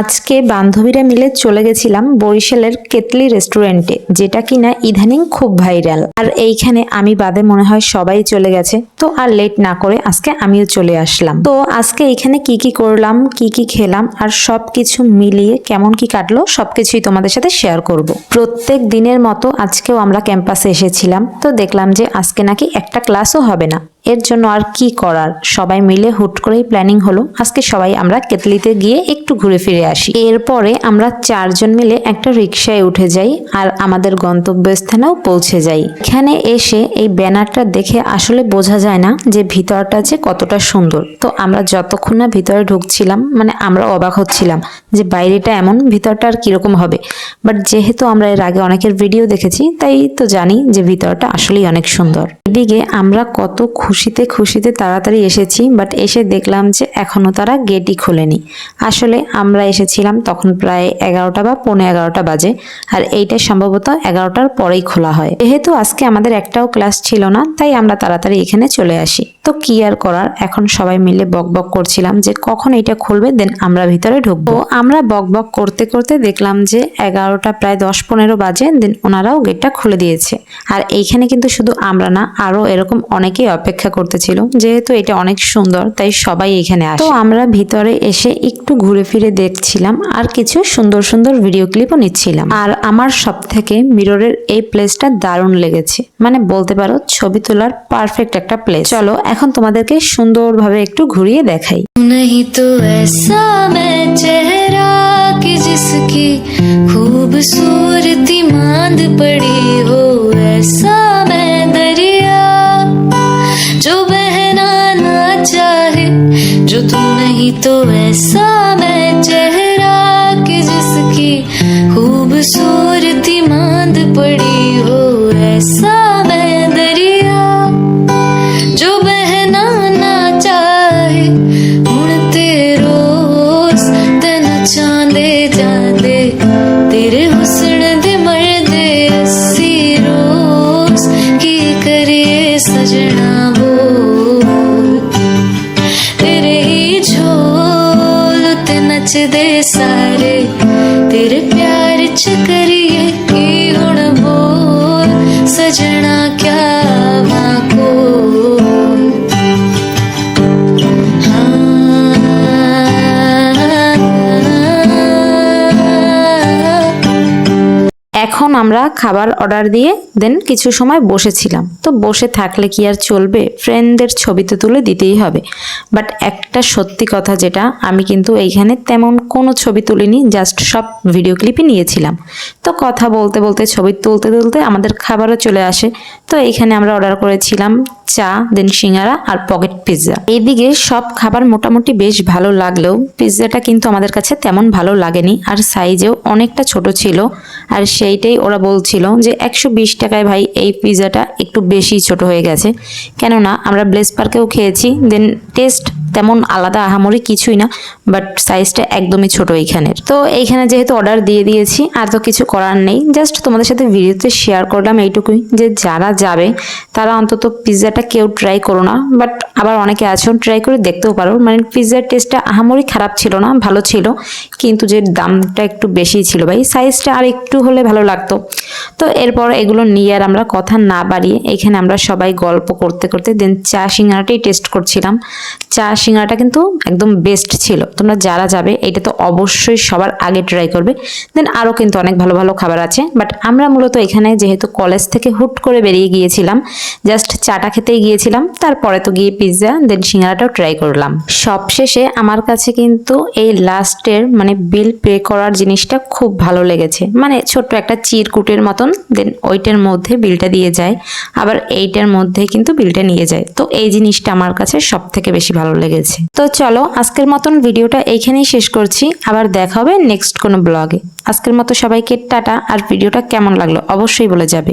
আজকে বান্ধবীরা মিলে চলে গেছিলাম বরিশালের কেতলি রেস্টুরেন্টে, যেটা কিনা ইদানিং খুব ভাইরাল। আর এইখানে আমি বাদে মনে হয় সবাই চলে গেছে। তো আর লেট না করে আজকে আমিও চলে আসলাম। তো আজকে এখানে কি কি করলাম, কি কি খেলাম, আর সব কিছু মিলিয়ে কেমন কি কাটলো, সবকিছুই তোমাদের সাথে শেয়ার করব। প্রত্যেক দিনের মতো আজকেও আমরা ক্যাম্পাসে এসেছিলাম। তো দেখলাম যে আজকে নাকি একটা ক্লাসও হবে না। এর জন্য আর কি করার? সবাই মিলে হুট করেই প্ল্যানিং হলো। আজকে সবাই আমরা কেতলিতে গিয়ে একটু ঘুরে ফিরে আসি। এরপরে আমরা চারজন মিলে একটা রিক্সায় উঠে যাই আর আমাদের গন্তব্যস্থানেও পৌঁছে যাই। এখানে এসে এই ব্যানারটা দেখে আসলে বোঝা যায় না যে ভিতরটা যে কতটা সুন্দর। তো আমরা যতক্ষণ না ভিতরে ঢুকছিলাম মানে আমরা অবাক হচ্ছিলাম যে বাইরেটা এমন, ভিতরটা আর কীরকম হবে? বাট যেহেতু আমরা এর আগে অনেকের ভিডিও দেখেছি, তাই তো জানি যে ভিতরটা আসলেই অনেক সুন্দর। এদিকে আমরা কত খুশিতে খুশিতে তাড়াতাড়ি এসেছি বাট এসে দেখলাম যে এখনও তারা গেটই খোলেনি। আসলে আমরা এসেছিলাম তখন প্রায় এগারোটা বা পৌনে এগারোটা বাজে, আর এইটা সম্ভবত এগারোটার পরেই খোলা হয়। যেহেতু আজকে আমাদের একটাও ক্লাস ছিল না, তাই আমরা তাড়াতাড়ি এখানে চলে আসি। তো কি আর করার? এখন সবাই মিলে বক বক করছিলাম যে কখন এটা খুলবে দেন আমরা ভিতরে ঢুকবো। আমরা বক বক করতে করতে দেখলাম যে এগারোটা, প্রায় দশ পনেরো বাজে দেন ওনারাও গেটটা খুলে দিয়েছে। আর এইখানে কিন্তু শুধু আমরা না আরো এরকম অনেকেই অপেক্ষা করতেছিল যেহেতু এটা অনেক সুন্দর তাই সবাই এখানে আসে তো আমরা ভিতরে এসে একটু ঘুরে ফিরে দেখছিলাম আর কিছু সুন্দর সুন্দর ভিডিও ক্লিপও নিচ্ছিলাম আর আমার সব থেকে মিররের এই প্লেসটা দারুণ লেগেছে মানে বলতে পারো ছবি তোলার পারফেক্ট একটা প্লেস চলো এখন তোমাদেরকে সুন্দরভাবে একটু ঘুরিয়ে দেখাই नहीं तो ऐसा मैं चेहरा कि जिसकी खूबसूरती मांद पड़ी हो, ऐसा मैं दरिया जो बहना ना चाहे, जो तुम नहीं तो ऐसा मैं चेहरा कि जिसकी खूबसूरती सजना वो तेरे ही झोल उत नचदे सारे। तेरे प्यार च करी এখন আমরা খাবার অর্ডার দিয়ে দেন কিছু সময় বসেছিলাম। তো বসে থাকলে কি আর চলবে? ফ্রেন্ডদের ছবি তো তুলে দিতেই হবে। বাট একটা সত্যি কথা যেটা, আমি কিন্তু এইখানে তেমন কোনো ছবি তুলিনি জাস্ট সব ভিডিও ক্লিপই নিয়েছিলাম। তো কথা বলতে বলতে, ছবি তুলতে তুলতে আমাদের খাবারও চলে আসে। তো এইখানে আমরা অর্ডার করেছিলাম চা দেন সিঙ্গারা আর পকেট পিৎজা এইদিকে সব খাবার মোটামুটি বেশ ভালো লাগলেও পিৎজাটা কিন্তু আমাদের কাছে তেমন ভালো লাগেনি। আর সাইজেও অনেকটা ছোট ছিল। আর সেইটাই ওরা বলছিল যে একশো বিশ টাকায় ভাই এই পিৎজাটা একটু বেশি ছোট হয়ে গেছে। কেননা আমরা ব্লেস পার্কেও খেয়েছি দেন টেস্ট তেমন আলাদা আহামরি কিছুই না বাট সাইজটা একদমই ছোট এইখানের। তো এইখানে যেহেতু অর্ডার দিয়ে দিয়েছি, আর তো কিছু করার নেই জাস্ট তোমাদের সাথে ভিডিওতে শেয়ার করলাম এইটুকুই, যে যারা যাবে, তারা অন্তত পিৎজাটা কেউ ট্রাই করো না বাট আবার অনেকে আছো ট্রাই করে দেখতেও পারো। মানে পিৎজার টেস্টটা আহামরি খারাপ ছিল না, ভালো ছিল, কিন্তু যে দামটা একটু বেশি ছিল ভাই সাইজটা আর একটু হলে ভালো লাগতো। তো এরপর এগুলো নিয়ে আর আমরা কথা না বাড়িয়ে এখানে আমরা সবাই গল্প করতে করতে দেন চা সিঙ্গারাটাই টেস্ট করছিলাম। চা সিঙ্গারাটা কিন্তু একদম বেস্ট ছিল। তোমরা যারা যাবে, এটা তো অবশ্যই সবার আগে ট্রাই করবে। দেন আরও কিন্তু অনেক ভালো ভালো খাবার আছে। বাট আমরা মূলত এখানে যেহেতু কলেজ থেকে হুট করে বেরিয়ে গিয়েছিলাম জাস্ট চাটা খেতেই গিয়েছিলাম। তারপরে তো গিয়ে পিৎজা দেন সিঙ্গারাটাও ট্রাই করলাম। সবশেষে আমার কাছে কিন্তু এই লাস্টের মানে বিল পে করার জিনিসটা খুব ভালো লেগেছে। মানে ছোট্ট একটা চিরকুটের মতন দেন ওইটার মধ্যে বিলটা দিয়ে যায়। আবার এইটার মধ্যে কিন্তু বিলটা নিয়ে যায়। তো এই জিনিসটা আমার কাছে সব থেকে বেশি ভালো লেগেছে। তো চলো, আজকের মতন ভিডিওটা এইখানেই শেষ করছি। আবার দেখা হবে নেক্সট কোনো ব্লগে আজকের মতো সবাইকে টাটা। আর ভিডিওটা কেমন লাগল অবশ্যই বলে যাবে।